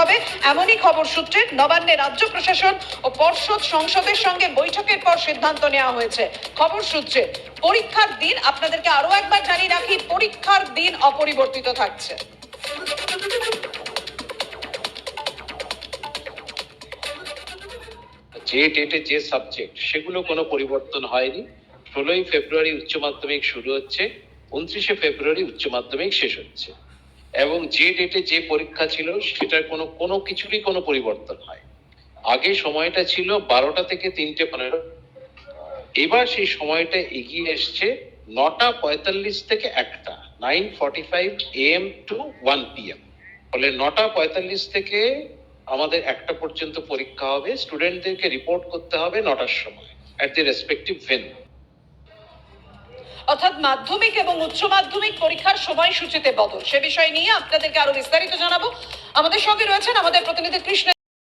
হবে। এমনই খবর সূত্রে নবান্নে রাজ্য প্রশাসন ও পর্ষদ সংসদের সঙ্গে বৈঠকের পর সিদ্ধান্ত নেওয়া হয়েছে। খবর সূত্রে, পরীক্ষার দিন আপনাদেরকে আরও একবার জানিয়ে রাখি, পরীক্ষার দিন অপরিবর্তিত থাকছে। যে ডেটে যে সাবজেক্ট, সেগুলো কোনো পরিবর্তন হয়নি। ষোলোই ফেব্রুয়ারি উচ্চ মাধ্যমিক শুরু হচ্ছে, উনত্রিশে ফেব্রুয়ারি উচ্চ মাধ্যমিক শেষ হচ্ছে। এবং যে ডেটে যে পরীক্ষা ছিল, সেটার কোনো কোনো কিছুরই কোনো পরিবর্তন হয়। আগে সময়টা ছিল বারোটা থেকে তিনটে পনেরো। এবার সেই সময়টা এগিয়ে এসছে নটা পঁয়তাল্লিশ থেকে একটা nine forty five AM to one PM ফলে নটা পঁয়তাল্লিশ থেকে আমাদের একটা পর্যন্ত পরীক্ষা হবে। স্টুডেন্টদেরকে রিপোর্ট করতে হবে নটার সময় অ্যাট দি রেসপেক্টিভ ভেন্যু অর্থাৎ মাধ্যমিক এবং উচ্চ মাধ্যমিক পরীক্ষার সময়সূচিতে বদল। সে বিষয় নিয়ে আপনাদেরকে আরও বিস্তারিত জানাব। আমাদের সঙ্গে রয়েছেন আমাদের প্রতিনিধি কৃষ্ণ